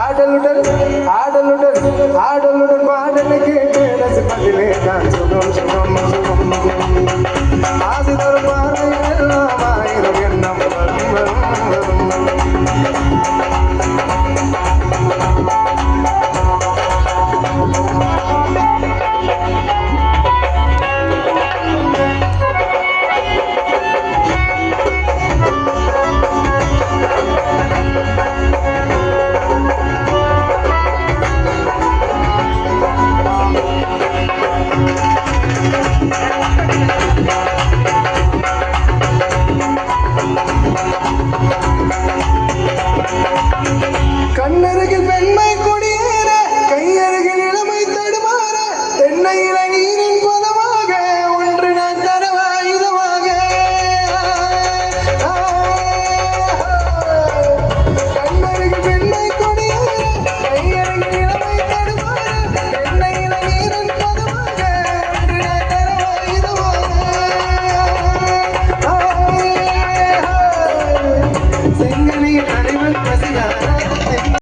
ಆಡಲುಡನ್ ಆಡಲುಡನ್ ಆಡಲುಡನ್ ಮಾಡಲಿಗೆ